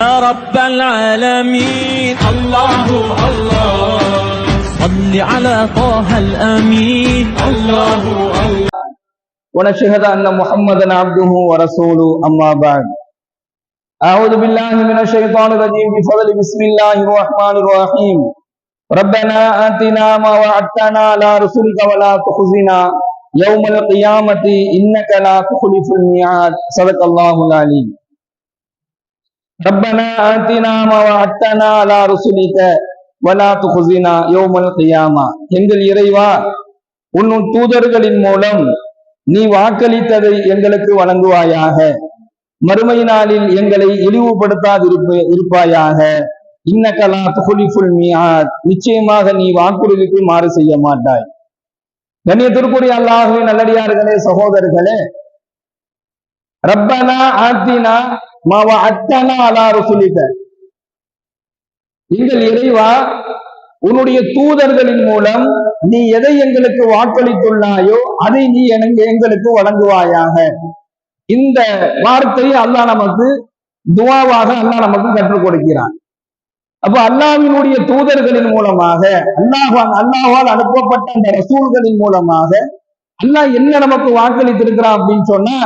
يا رب العالمين. الله الله. صل على طه الأمين. الله الله. ونشهد أن محمدا عبده ورسوله أما بعد. أعوذ بالله من الشيطان الرجيم. بفضل بسم الله الرحمن الرحيم. ربنا آتنا ما وعدتنا على رسلك ولا تخزنا. يوم القيامة إنك لا تخلف الميعاد. صدق الله العليم ربنا آتنا ما وعدتنا على رسلك ولا تخزنا يوم القيامة எங்கள் இறைவா உன் தூதர்களின் மூலம் நீ வாக்களித்ததை எங்களுக்கு வழங்குவாயாக மறுமை நாளில் எங்களை இழிவுபடுத்தாதிருப்ப இருப்பாயாக இன்னக்கலா துகுலிஃபுல் மியாத் நிச்சயமாக நீ வாக்குறுதிக்கு மாறு செய்ய மாட்டாய் கண்ணியத்திற்குரிய அல்லாஹுவின் நல்லடியார்களே சகோதரர்களே ரப்பனா ஆத்தினா மாவா அத்தனா அலாறு சொல்லிட்ட எங்கள் இறைவா உன்னுடைய தூதர்களின் மூலம் நீ எதை எங்களுக்கு வாக்களித்துள்ளாயோ அதை நீ எனக்கு எங்களுக்கு வழங்குவாயாக. இந்த வார்த்தையை அல்லாஹ் நமக்கு துவாவாக அல்லாஹ் நமக்கு கற்றுக் கொடுக்கிறான். அப்ப அல்லாவினுடைய தூதர்களின் மூலமாக அல்லாஹ் அல்லாஹால் அனுப்பப்பட்ட அந்த ரசூல்களின் மூலமாக அல்லாஹ் என்ன நமக்கு வாக்களித்திருக்கிறான் அப்படின்னு சொன்னா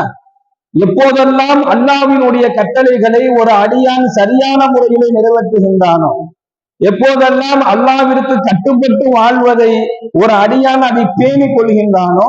எப்போதெல்லாம் அல்லாவினுடைய கட்டளைகளை ஒரு அடியான் சரியான முறையிலே நிறைவேற்றுகின்றானோ எப்போதெல்லாம் அல்லாவிற்கு கட்டுப்பட்டு வாழ்வதை ஒரு அடியான் அதை பேணிக் கொள்கின்றானோ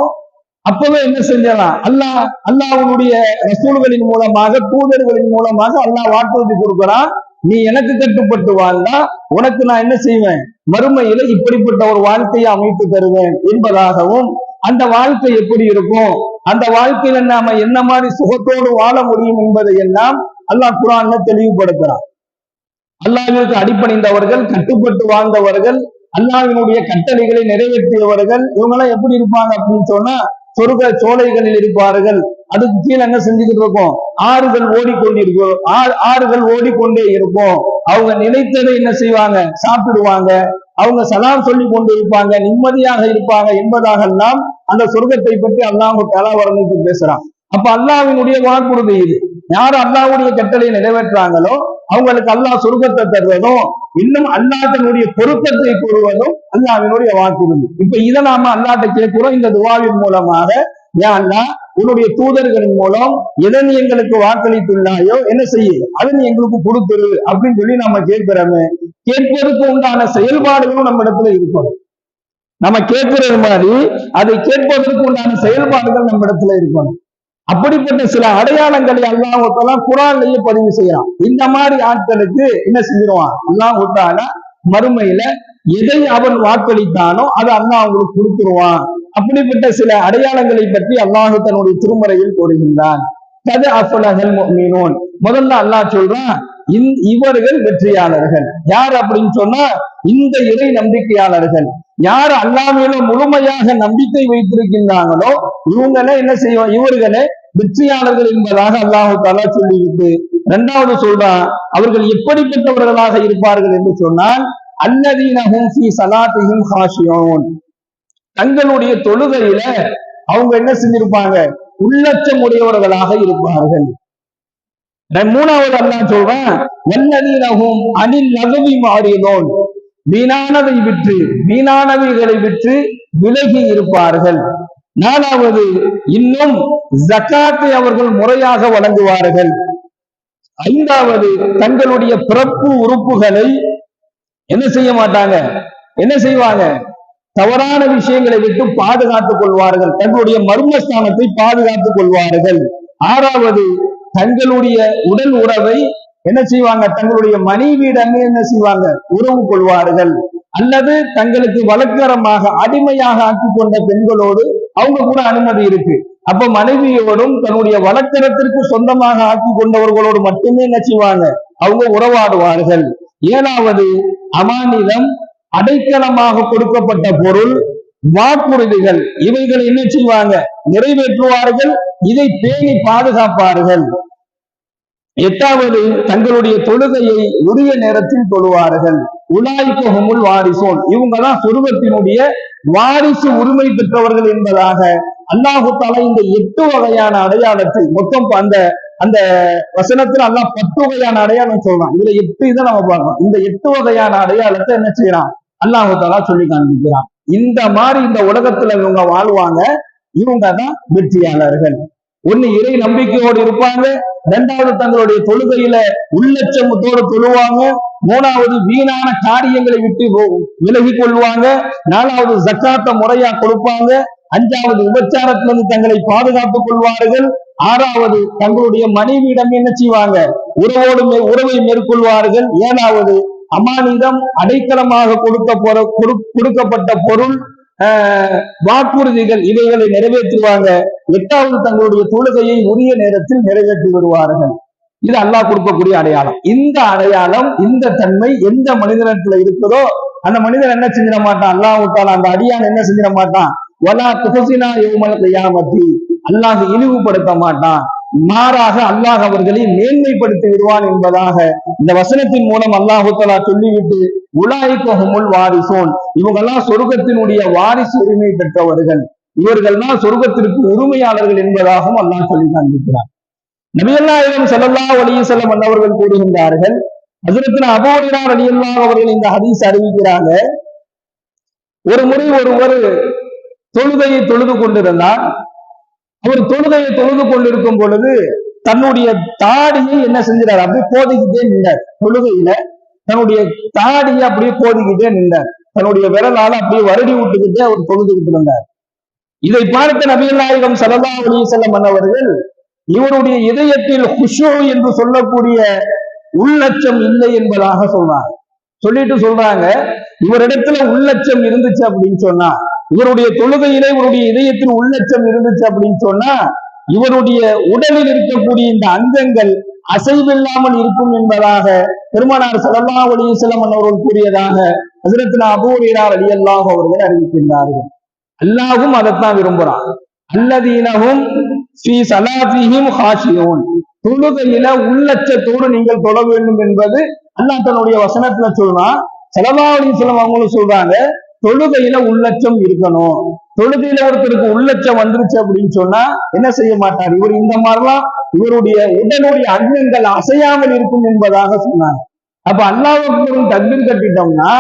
அப்பவே என்ன செஞ்சலாம் அல்லாஹ் அல்லாஹ்வுடைய ரசூல்களின் மூலமாக தூதர்களின் மூலமாக அல்லாஹ் வாக்குறுதி கொடுக்கிறான். நீ எனக்கு கட்டுப்பட்டு வாழ்ந்தா உனக்கு நான் என்ன செய்வேன்? மறுமையில இப்படிப்பட்ட ஒரு வாழ்க்கையை அமைத்து தருவேன் என்பதாகவும் அந்த வாழ்க்கை எப்படி இருக்கும்? அந்த வாழ்க்கையில நாம என்ன மாதிரி சுகத்தோடு வாழ முடியும் என்பதை எல்லாம் அல்லாஹ் குரான்ல தெளிவுபடுத்துறான். அல்லாவிற்கு அடிப்பணிந்தவர்கள் கட்டுப்பட்டு வாழ்ந்தவர்கள் அல்லாவினுடைய கட்டளைகளை நிறைவேற்றியவர்கள் இவங்கெல்லாம் எப்படி இருப்பாங்க அப்படின்னு சொன்னா சொர்க்க சோலைகளில் இருப்பார்கள். அதுக்கு கீழே என்ன செஞ்சுக்கிட்டு இருக்கோம்? ஆறுகள் ஓடிக்கொண்டிருக்கும் ஆறுகள் ஓடிக்கொண்டே இருக்கும் அவங்க நினைத்ததை என்ன செய்வாங்க? சாப்பிடுவாங்க. அவங்க சலாம் சொல்லி கொண்டு இருப்பாங்க நிம்மதியாக இருப்பாங்க என்பதாக எல்லாம் அந்த சொர்க்கத்தை பற்றி அல்லாஹ் தலா பேசுறான். அப்ப அல்லாவினுடைய வாக்குறுதி இது. யார் அல்லாவுடைய கட்டளை நிறைவேற்றாங்களோ அவங்களுக்கு அல்லாஹ் சொர்க்கத்தை தருவதும் இன்னும் அல்லாட்டனுடைய பொருத்தத்தை கூறுவதும் அல்லாவினுடைய வாக்குறுதி. இப்ப இதை நாம அல்லாட்ட கேட்கிறோம் இந்த துவாவின் மூலமாக ஏன் அல்லா உன்னுடைய தூதர்களின் மூலம் எதை நீ எங்களுக்கு வாக்களித்துள்ளாயோ என்ன செய்ய? அதை நீ எங்களுக்கு கொடுத்துரு அப்படின்னு சொல்லி நம்ம கேட்கிறோமே கேட்பதற்கு உண்டான செயல்பாடுகளும் நம்ம இடத்துல இருக்கணும் நம்ம கேட்கிறது மாதிரி அதை கேட்பதற்கு உண்டான செயல்பாடுகள் நம்ம இடத்துல இருக்கணும் அப்படிப்பட்ட சில அடையாளங்களை அல்லாஹ் குரான்லயே பதிவு செய்யறான். இந்த மாதிரி ஆட்களுக்கு என்ன செஞ்சிருவான்? அல்லாஹ் மறுமையில எதை அவன் வாக்களித்தானோ அதை அல்லாஹ் அவங்களுக்கு கொடுத்துருவான். அப்படிப்பட்ட சில அடையாளங்களை பற்றி அல்லாஹ் தன்னுடைய திருமறையில் கூறுகின்றான். கது அஃபலகல் முஃமினூன். முதல்ல அல்லாஹ் சொல்றான் இவர்கள் வெற்றியாளர்கள். யார் அப்படின்னு சொன்னா இந்த இறை நம்பிக்கையாளர்கள். யார் அல்லாமையில முழுமையாக நம்பிக்கை வைத்திருக்கின்றாங்களோ இவங்கள என்ன செய்வோம் இவர்களே வெற்றியாளர்கள் என்பதாக அல்லாஹு தாலா சொல்லிவிட்டு இரண்டாவது சொல்றான் அவர்கள் எப்படிப்பட்டவர்களாக இருப்பார்கள் என்று சொன்னால் அல்லதீனஹும் ஃபீ ஸலாத்திஹிம் ஹாஷியூன். தங்களுடைய தொழுகையில அவங்க என்ன செஞ்சிருப்பாங்க? உள்ளச்சம் உடையவர்களாக இருப்பார்கள். மூணாவது அல்லா சொல்றேன் வல்லதீனஹும் அனில் நகவி மாறினோன். வீணானதை விற்று வீணானவைகளை விற்று விலகி இருப்பார்கள். நாலாவது இன்னும் ஜக்காத்தை அவர்கள் முறையாக வழங்குவார்கள். ஐந்தாவது தங்களுடைய பிறப்பு உறுப்புகளை என்ன செய்ய மாட்டாங்க? என்ன செய்வாங்க? தவறான விஷயங்களை விட்டு பாதுகாத்துக் கொள்வார்கள். தங்களுடைய மர்மஸ்தானத்தை பாதுகாத்துக் கொள்வார்கள். ஆறாவது தங்களுடைய உடல் உறவை என்ன செய்வாங்க? தங்களுடைய மனைவியிடமே என்ன செய்வாங்க? உறவு கொள்வார்கள். அல்லது தங்களுக்கு வழக்கரமாக அடிமையாக ஆக்கி கொண்ட பெண்களோடு அவங்க கூட அனுமதி இருக்கு. அப்ப மனைவியோடும் தன்னுடைய வழக்கரத்திற்கு சொந்தமாக ஆக்கி கொண்டவர்களோடு மட்டுமே என்ன செய்வாங்க? அவங்க உறவாடுவார்கள். ஏழாவது அமானிதம் அடைக்கலமாக கொடுக்கப்பட்ட பொருள் வாக்குறுதிகள். இவைகளை என்ன செய்வாங்க நிறைவேற்றுவார்கள் இதை பேணி பாதுகாப்பார்கள். எட்டாவது தங்களுடைய தொழுகையை உரிய நேரத்தில் தொழுவார்கள். உலாய்க்கஹுமுல் வாரிசோன். இவங்க தான் சொருகத்தினுடைய வாரிசு உரிமை பெற்றவர்கள் என்பதாக அல்லாஹு தலா இந்த எட்டு வகையான அடையாளத்தை மொத்தம் அந்த அந்த வசனத்துல எல்லாம் பத்து வகையான அடையாளம் சொல்றான். இதுல எட்டு இதை நம்ம பார்க்கணும். இந்த எட்டு வகையான அடையாளத்தை என்ன செய்யறான்? அல்லாஹு தாலா சொல்லி காண்பிக்கிறான். இந்த மாதிரி இந்த உலகத்துல இவங்க வாழ்வாங்க. இவங்க தான் வெற்றியாளர்கள். ஒண்ணு இறை நம்பிக்கையோடு இருப்பாங்க. இரண்டாவது தங்களுடைய தொழுகையில உள்ளச்சமத்தோடு தொழுவாங்க. மூணாவது வீணான காரியங்களை விட்டு விலகி கொள்வாங்க. நாலாவது ஜக்காத்த முறையா கொடுப்பாங்க. அஞ்சாவது விபச்சாரத்திலிருந்து தங்களை பாதுகாத்துக் கொள்வார்கள். ஆறாவது தங்களுடைய மனைவியிடம் என்ன செய்வாங்க? உறவோடு உறவை மேற்கொள்வார்கள். ஏழாவது அமானிடம் அடைக்கலமாக கொடுக்க போற கொடுக்கப்பட்ட பொருள் வாக்குறுதிகள் இவைகளை நிறைவேற்றுவாங்க. எட்டாவது தங்களுடைய தொழுகையை உரிய நேரத்தில் நிறைவேற்றி விடுவார்கள் இது அல்லாஹ் கொடுக்கக்கூடிய அடையாளம். இந்த அடையாளம் இந்த தன்மை எந்த மனிதனத்துல இருக்குதோ அந்த மனிதன் என்ன செஞ்சிட மாட்டான்? அல்லாஹ் அந்த அடியான் என்ன செஞ்சிட மாட்டான்? ஒலா துகசினா யௌமல் அல்லாஹ் இழிவுபடுத்த மாட்டான். மாறாக அல்லாஹ் அவர்களை மேன்மைப்படுத்தி விடுவான் என்பதாக இந்த வசனத்தின் மூலம் அல்லாஹுத்தலா சொல்லிவிட்டு உலாய்கஹுமுல் வாரிசோன். இவங்கெல்லாம் சொர்க்கத்தினுடைய வாரிசு உரிமை பெற்றவர்கள். இவர்கள் தான் சொர்க்கத்திற்கு உரிமையாளர்கள் என்பதாகவும் அல்லாஹ் சொல்லி காண்பிக்கிறார் நபியல்லாயிரம் செல்லல்லா ஒளிய செல்லம் அன்னவர்கள் கூறுகின்றார்கள் அதிரத்தின் அபூரினார் அலியல்லாஹ் அவர்கள் இந்த ஹதீஸ் அறிவிக்கிறாங்க ஒரு முறை ஒருவர் தொழுகையை தொழுது கொண்டிருந்தார் அவர் தொழுகையை தொழுது கொண்டிருக்கும் பொழுது தன்னுடைய தாடியை என்ன செஞ்சார் அப்படியே போதிக்கிட்டே நின்றார். தொழுகையில தன்னுடைய தாடியை அப்படியே போதிக்கிட்டே நின்றார். தன்னுடைய விரலால அப்படியே வருடி விட்டுக்கிட்டே அவர் தொழுதுகிட்டு இருந்தார். இதை பார்த்த நபிகள் நாயகம் சரதா அலைஹி வஸல்லம் அன்னவர்கள் இவருடைய இதயத்தில் ஹுஷோ என்று சொல்லக்கூடிய உள்ளச்சம் இல்லை என்பதாக சொல்றாங்க. சொல்லிட்டு சொல்றாங்க இவரிடத்துல உள்ளச்சம் இருந்துச்சு அப்படின்னு சொன்னா இவருடைய தொழுகையிலே இவருடைய இதயத்தில் உள்ளச்சம் இருந்துச்சு அப்படின்னு சொன்னா இவருடைய உடலில் இருக்கக்கூடிய இந்த அங்கங்கள் அசைவில்லாமல் இருக்கும் என்பதாக பெருமனார் ஸல்லல்லாஹு அலைஹி அவர்கள் கூறியதாக ஹசரத்னா அபூ அலி அல்லாஹ் அவர்கள் அறிவிக்கின்றார்கள். அல்லாஹும் அதைத்தான் விரும்புறான் அல்லதீனகும் ஸ்ரீ சலாத்திஹிம் ஹாஷியோன். தொழுகையில உள்ளச்சத்தோடு நீங்கள் தொழ வேண்டும் என்பது அல்லாஹ் தன்னுடைய வசனத்துல சொல்றான். செலவாவளி செல்லம் அவங்களும் சொல்றாங்க தொழுகையில உள்ளச்சம் இருக்கணும். தொழுகையில ஒருத்தருக்கு உள்ளச்சம் வந்துருச்சு அப்படின்னு சொன்னா என்ன செய்ய மாட்டார்? இவர் இந்த மாதிரிலாம் இவருடைய உடலுடைய அங்கங்கள் அசையாமல் இருக்கும் என்பதாக சொன்னாங்க. அப்ப அல்லாவுக்கு தக்பீர் கட்டிட்டோம்னா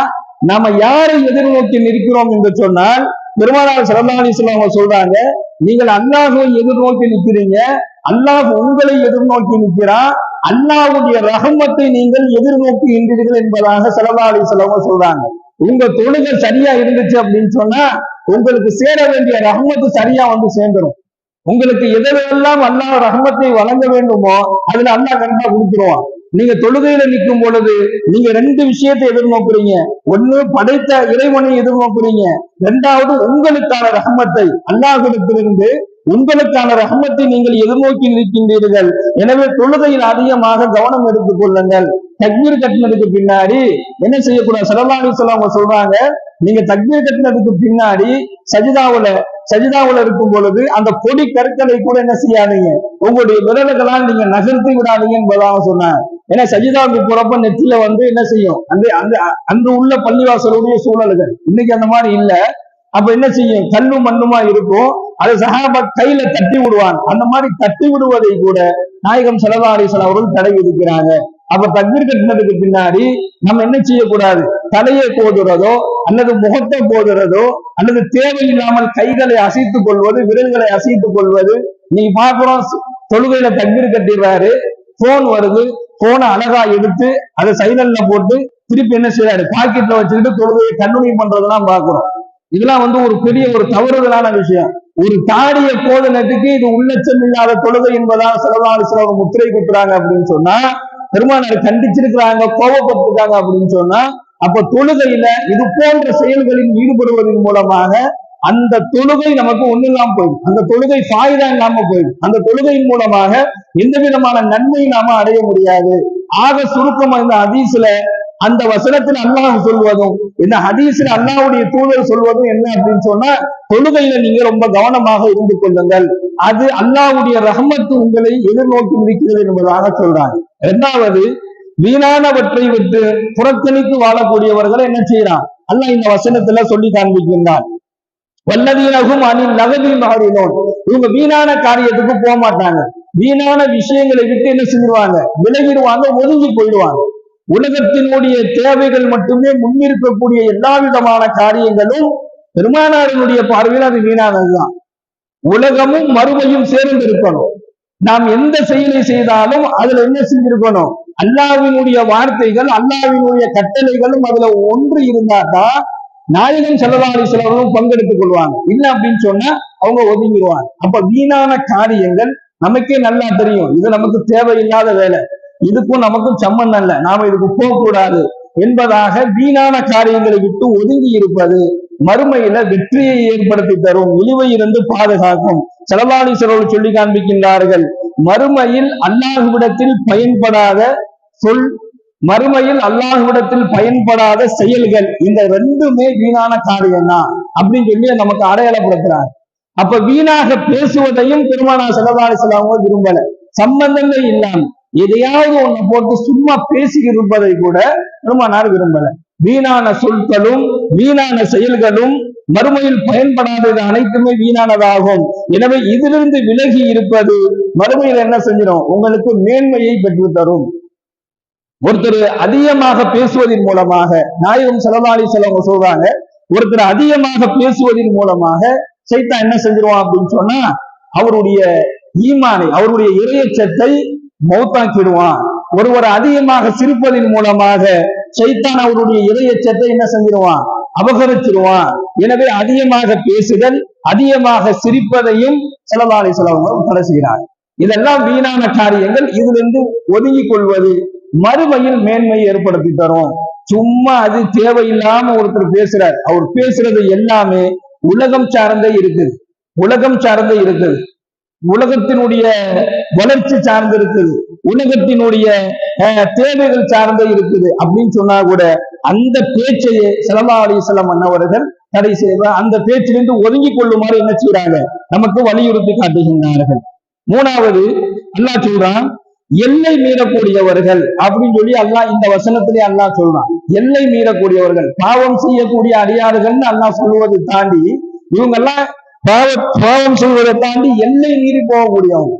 நாம யாரை எதிர்நோக்கி நிற்கிறோம் என்று சொன்னால் பெருமானார் ஸல்லல்லாஹு அலைஹி அவங்க சொல்றாங்க நீங்கள் அல்லாஹுவை எதிர்நோக்கி நிற்கிறீங்க அல்லாஹ் உங்களை எதிர்நோக்கி நிற்கிறான் அல்லாவுடைய ரஹமத்தை நீங்கள் எதிர்நோக்கி நின்றீர்கள் என்பதாக செலவாளி அலைஹி அவங்க சொல்றாங்க. உங்க தொழுகை சரியா இருந்துச்சு அப்படின்னு சொன்னா உங்களுக்கு சேர வேண்டிய ரஹமத்து சரியா வந்து சேர்ந்துரும். உங்களுக்கு எதெல்லாம் அல்லாஹ் ரஹமத்தை வழங்க வேண்டுமோ அதுல அல்லாஹ் கரெக்டா கொடுத்துருவான். நீங்க தொழுகையில நிற்கும் பொழுது நீங்க ரெண்டு விஷயத்தை எதிர்நோக்குறீங்க. ஒண்ணு படைத்த இறைவனை எதிர்நோக்குறீங்க. ரெண்டாவது உங்களுக்கான ரஹமத்தை அல்லாஹிடத்திலிருந்து உங்களுக்கான ரஹமத்தை நீங்கள் எதிர்நோக்கி நிற்கின்றீர்கள். எனவே தொழுகையில் அதிகமாக கவனம் எடுத்துக் கொள்ளுங்கள். தக்பீர் கட்டினதுக்கு பின்னாடி என்ன செய்யக்கூடாது? சலல்லாஹி அவங்க சொல்றாங்க நீங்க தக்பீர் கட்டினதுக்கு பின்னாடி சஜிதாவுல சஜிதாவுல இருக்கும் பொழுது அந்த பொடி கற்களை கூட என்ன செய்யாதீங்க. உங்களுடைய விரல்களால் நீங்க நகர்த்தி விடாதீங்க என்பதாக சொன்னாங்க. ஏன்னா சஜிதாவுக்கு போறப்ப நெத்தில வந்து என்ன செய்யும்? அந்த அந்த அன்று உள்ள பள்ளிவாசலுடைய சூழல்கள். இன்னைக்கு அந்த மாதிரி இல்ல. அப்ப என்ன செய்யும்? கல்லும் மண்ணுமா இருக்கும். அதை சஹாபா கையில தட்டி விடுவான் அந்த மாதிரி தட்டி விடுவதை கூட நாயகம் சல்லா அவர்கள் தடை விதிக்கிறாங்க. அப்ப தக்பீர் கட்டினதுக்கு பின்னாடி நம்ம என்ன செய்யக்கூடாது? தலையை போடுறதோ அல்லது முகத்தை போதுறதோ அல்லது தேவையில்லாமல் கைகளை அசைத்துக் கொள்வது விரல்களை அசைத்துக் கொள்வது. நீ பாக்குறோம் தொழுகையில தக்பீர் கட்டிடுறாரு. போன் வருது. போனை அழகா எடுத்து அதை சைலன்ல போட்டு திருப்பி என்ன செய்யறாரு பாக்கெட்ல வச்சுக்கிட்டு தொழுகையை கண்ணுணி பண்றதெல்லாம் பாக்குறோம் இதெல்லாம் வந்து ஒரு பெரிய ஒரு தவறுதலான விஷயம். ஒரு தாடிய போதனத்துக்கு இது உள்ளச்சம் இல்லாத தொழுகை என்பதாக சிலவாறு ஒரு முத்திரை குத்துறாங்க அப்படின்னு சொன்னா பெருமானார் கண்டிச்சிருக்கிறாங்க கோபப்பட்டிருக்காங்க அப்படின்னு சொன்னா அப்ப தொழுகையில இது போன்ற செயல்களில் ஈடுபடுவதன் மூலமாக அந்த தொழுகை நமக்கு ஒண்ணு இல்லாம போயிடும். அந்த தொழுகை சாயுதா இல்லாம போயிடும். அந்த தொழுகையின் மூலமாக எந்த விதமான நன்மையும் நாம அடைய முடியாது. ஆக சுருக்கமா இந்த ஹதீஸ்ல அந்த வசனத்தில் அல்லாஹ் சொல்வதும் இந்த ஹதீஸ்ல அல்லாஹுடைய தூதர் சொல்வதும் என்ன அப்படின்னு சொன்னா தொழுகையில நீங்க ரொம்ப கவனமாக இருந்து கொள்ளுங்கள். அது அல்லாஹுடைய ரஹமத்து உங்களை எதிர்நோக்கி இருக்கிறது என்பதாக சொல்றாங்க. இரண்டாவது வீணானவற்றை விட்டு புறக்கணித்து வாழக்கூடியவர்களை என்ன செய்யறான் அல்ல இந்த வசனத்துல சொல்லி காண்பிக்கின்றான். வல்லவீனகும் அணி நகதி மாறினோம் இவங்க வீணான காரியத்துக்கு போக மாட்டாங்க. வீணான விஷயங்களை விட்டு என்ன செஞ்சிருவாங்க? விலகிடுவாங்க ஒதுங்கி போயிடுவாங்க. உலகத்தினுடைய தேவைகள் மட்டுமே முன்னிருக்கக்கூடிய எல்லா விதமான காரியங்களும் பெருமானாரினுடைய பார்வையில் அது வீணானதுதான். உலகமும் மறுமையும் சேர்ந்து இருக்கணும் நாம் எந்த செயலை செய்தாலும் அதுல என்ன செஞ்சிருக்கணும்? அல்லாவினுடைய வார்த்தைகள் அல்லாவினுடைய கட்டளைகளும் அதுல ஒன்று இருந்தாதான் நாயகன் செல்லவாரி செலவர்களும் பங்கெடுத்துக் கொள்வாங்க. இல்லை அப்படின்னு சொன்னா அவங்க ஒதுங்கிடுவாங்க அப்ப வீணான காரியங்கள் நமக்கே நல்லா தெரியும். இது நமக்கு தேவையில்லாத வேலை. இதுக்கும் நமக்கும் சம்மந்தம் இல்லை. நாம இதுக்கு போகக்கூடாது என்பதாக வீணான காரியங்களை விட்டு ஒதுங்கி இருப்பது மறுமையில வெற்றியை ஏற்படுத்தி தரும் இழிவையிலிருந்து பாதுகாக்கும். செலவாளி சொல்லி காண்பிக்கின்றார்கள். மறுமையில் அல்லாஹுவிடத்தில் பயன்படாத சொல் மறுமையில் அல்லாஹுவிடத்தில் பயன்படாத செயல்கள் இந்த ரெண்டுமே வீணான காரியம் தான் அப்படின்னு சொல்லி நமக்கு அடையாளப்படுத்துறாங்க. அப்ப வீணாக பேசுவதையும் பெருமானா செலவாளி செலவங்க விரும்பல. சம்பந்தங்கள் இல்லாம எதையாவது ஒண்ணு போட்டு சும்மா பேசி இருப்பதை கூட பெருமானார் விரும்பல. வீணான சொற்களும் வீணான செயல்களும் மறுமையில் பயன்படாதது அனைத்துமே வீணானதாகும். எனவே இதிலிருந்து விலகி இருப்பது மறுமையில் என்ன செஞ்சிடும்? உங்களுக்கு மேன்மையை பெற்று தரும். ஒருத்தர் அதிகமாக பேசுவதன் மூலமாக நாயகம் செலவாளி செலவங்க சொல்றாங்க ஒருத்தர் அதிகமாக பேசுவதன் மூலமாக சைத்தா என்ன செஞ்சிருவான் அப்படின்னு சொன்னா அவருடைய ஈமானை அவருடைய இறையச்சத்தை மௌத்தாக்கிடுவான். ஒருவர் அதிகமாக சிரிப்பதன் மூலமாக சைத்தான் அவருடைய இறையச்சத்தை என்ன செஞ்சிருவான்? அபகரிச்சிருவான். எனவே அதிகமாக பேசுதல் அதிகமாக சிரிப்பதையும் செலவாளி செலவங்களும் தடை செய்கிறார். இதெல்லாம் வீணான காரியங்கள். இதிலிருந்து ஒதுங்கி கொள்வது மறுமையில் மேன்மை ஏற்படுத்தி தரும். சும்மா அது தேவையில்லாம ஒருத்தர் பேசுறார். அவர் பேசுறது எல்லாமே உலகம் சார்ந்தே இருக்குது. உலகம் சார்ந்தே இருக்குது. உலகத்தினுடைய வளர்ச்சி சார்ந்து இருக்குது. உலகத்தினுடைய அஹ், தேவைகள் சார்ந்த இருக்குது. அப்படின்னு சொன்னா கூட அந்த பேச்சையே சல்லா அலிஸ்லாம் அண்ணவர்கள் தடை செய்வ அந்த பேச்சிலிருந்து ஒதுங்கி கொள்ளுமாறு என்ன செய்யறாங்க நமக்கு வலியுறுத்தி காட்டுகின்றார்கள். மூணாவது அல்லாஹ் சொல்றான் எல்லை மீறக்கூடியவர்கள் அப்படின்னு சொல்லி அல்லாஹ் இந்த வசனத்திலே அல்லாஹ் சொல்றான். எல்லை மீறக்கூடியவர்கள் பாவம் செய்யக்கூடிய அடியாறுகள்னு அல்லாஹ் சொல்லுவதை தாண்டி இவங்கெல்லாம் பாவ பாவம் செய்வதை தாண்டி எல்லை மீறி போகக்கூடியவங்க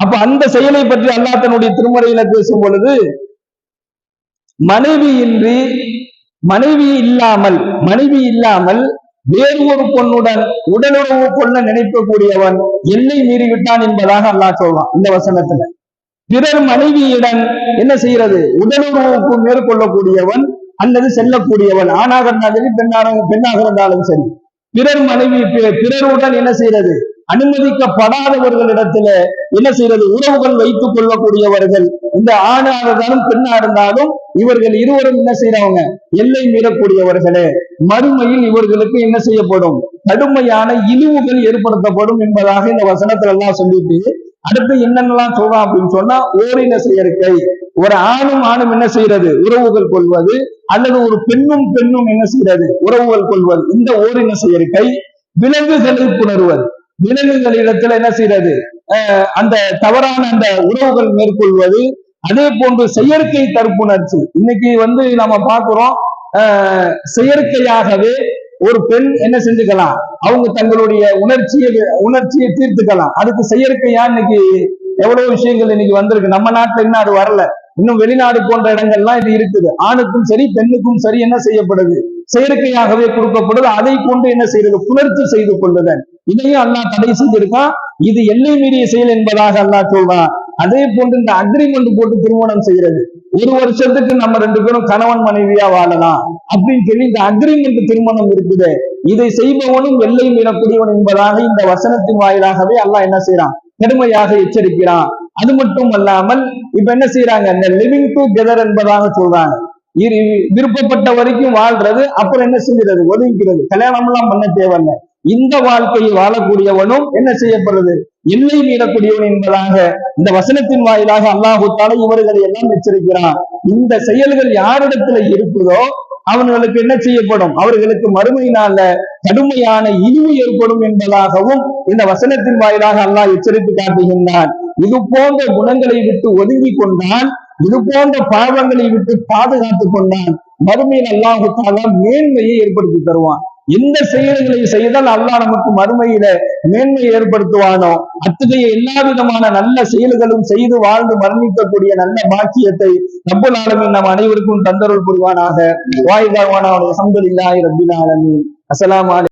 அப்ப அந்த செயலை பற்றி அல்லாஹ் தன்னுடைய திருமுறையில பேசும் பொழுது மனைவியின்றி மனைவி இல்லாமல் மனைவி இல்லாமல் வேறு ஒரு பொண்ணுடன் உடலுறவு கொள்ள நினைக்கக்கூடியவன் எல்லை மீறி விட்டான் என்பதாக அல்லாஹ் சொல்றான் இந்த வசனத்துல. பிறர் மனைவியிடம் என்ன செய்யறது உடலுறவுக்கு மேற்கொள்ளக்கூடியவன் அல்லது செல்லக்கூடியவன். ஆணாக இருந்தாலும் சரி பெண்ணாக பெண்ணாக இருந்தாலும் சரி. பிறர் மனைவி பிறருடன் என்ன செய்யறது அனுமதிக்கப்படாதவர்களிடத்துல என்ன செய்யறது உறவுகள் வைத்துக் கொள்ளக்கூடியவர்கள். இந்த ஆணாக இருந்தாலும் பெண்ணா இருந்தாலும் இவர்கள் இருவரும் என்ன செய்யறவங்க எல்லை மீறக்கூடியவர்களே. மறுமையில் இவர்களுக்கு என்ன செய்யப்படும்? கடுமையான இழிவுகள் ஏற்படுத்தப்படும் என்பதாக இந்த வசனத்துல எல்லாம் சொல்லிட்டு அடுத்து என்னென்னலாம் சொல்றான் அப்படின்னு சொன்னா ஓரின செயற்கை. ஒரு ஆணும் ஆணும் என்ன செய்யறது உறவுகள் கொள்வது. அல்லது ஒரு பெண்ணும் பெண்ணும் என்ன செய்யறது உறவுகள் கொள்வது. இந்த ஓரின செயற்கை விலங்குகளை புணர்வது. விலங்குகளிடத்துல என்ன செய்யறது அஹ் அந்த தவறான அந்த உறவுகள் மேற்கொள்வது. அதே போன்று செயற்கை தற்புணர்ச்சி. இன்னைக்கு வந்து நம்ம பார்க்கிறோம் செயற்கையாகவே ஒரு பெண் என்ன செஞ்சுக்கலாம்? அவங்க தங்களுடைய உணர்ச்சியை உணர்ச்சியை தீர்த்துக்கலாம். அதுக்கு செயற்கையா இன்னைக்கு எவ்வளவு விஷயங்கள் இன்னைக்கு வந்திருக்கு. நம்ம நாட்டுல இன்னும் அது வரல. இன்னும் வெளிநாடு போன்ற இடங்கள்லாம் இது இருக்குது. ஆணுக்கும் சரி பெண்ணுக்கும் சரி என்ன செய்யப்படுது? செயற்கையாகவே கொடுக்கப்படுது. அதை கொண்டு என்ன செய்யறது புணர்ச்சி செய்து கொள்ளுதல். இதையும் அல்லாஹ் தடை செஞ்சிருக்கான். இது எல்லை மீறிய செயல் என்பதாக அல்லாஹ் சொல்றான். அதே போன்று இந்த அக்ரிமெண்ட் போட்டு திருமணம் செய்யறது ஒரு வருஷத்துக்கு நம்ம ரெண்டு பேரும் கணவன் மனைவியா வாழலாம். அப்படின்னு சொல்லி இந்த அக்ரிமெண்ட் திருமணம் இருக்குது. இதை செய்பவனும் எல்லை மீறக்கூடியவன் என்பதாக இந்த வசனத்தின் வாயிலாகவே அல்லாஹ் என்ன செய்யறான் கடுமையாக எச்சரிக்கிறான். அது மட்டும் அல்லாமல் இப்ப என்ன செய்யறாங்க இந்த லிவிங் டுகெதர் என்பதாக சொல்றாங்க. இரு விருப்பப்பட்ட வரைக்கும் வாழ்றது அப்புறம் என்ன செய்கிறது? ஒதுங்கிறது. கல்யாணம் எல்லாம் பண்ண தேவையில்ல. இந்த வாழ்க்கையை வாழக்கூடியவனும் என்ன செய்யப்படுறது எல்லை மீறக்கூடியவன் என்பதாக இந்த வசனத்தின் வாயிலாக அல்லாஹு இவர்களை எல்லாம் எச்சரிக்கிறான். இந்த செயல்கள் யாரிடத்துல இருக்குதோ அவர்களுக்கு என்ன செய்யப்படும்? அவர்களுக்கு மறுமையினால கடுமையான இழிவு ஏற்படும் என்பதாகவும் இந்த வசனத்தின் வாயிலாக அல்லாஹ் எச்சரித்து காட்டுகின்றான். இது போன்ற குணங்களை விட்டு ஒதுங்கி கொண்டான் இது போன்ற பாவங்களை விட்டு பாதுகாத்துக் கொண்டான். மறுமையில் அல்லாஹு மேன்மையை ஏற்படுத்தி தருவான். எந்த செயல்களை செய்தால் அல்லாஹ் நமக்கு மறுமையில மேன்மை ஏற்படுத்துவானோ அத்தகைய எல்லா விதமான நல்ல செயல்களும் செய்து வாழ்ந்து மரணிக்கக்கூடிய நல்ல பாக்கியத்தை ரப்பல் ஆலமீன் நம் அனைவருக்கும் தந்தருள் புரிவானாக. வாய்தாவான அல்ஹம்துலில்லாஹி ரப்பில் ஆலமீன்.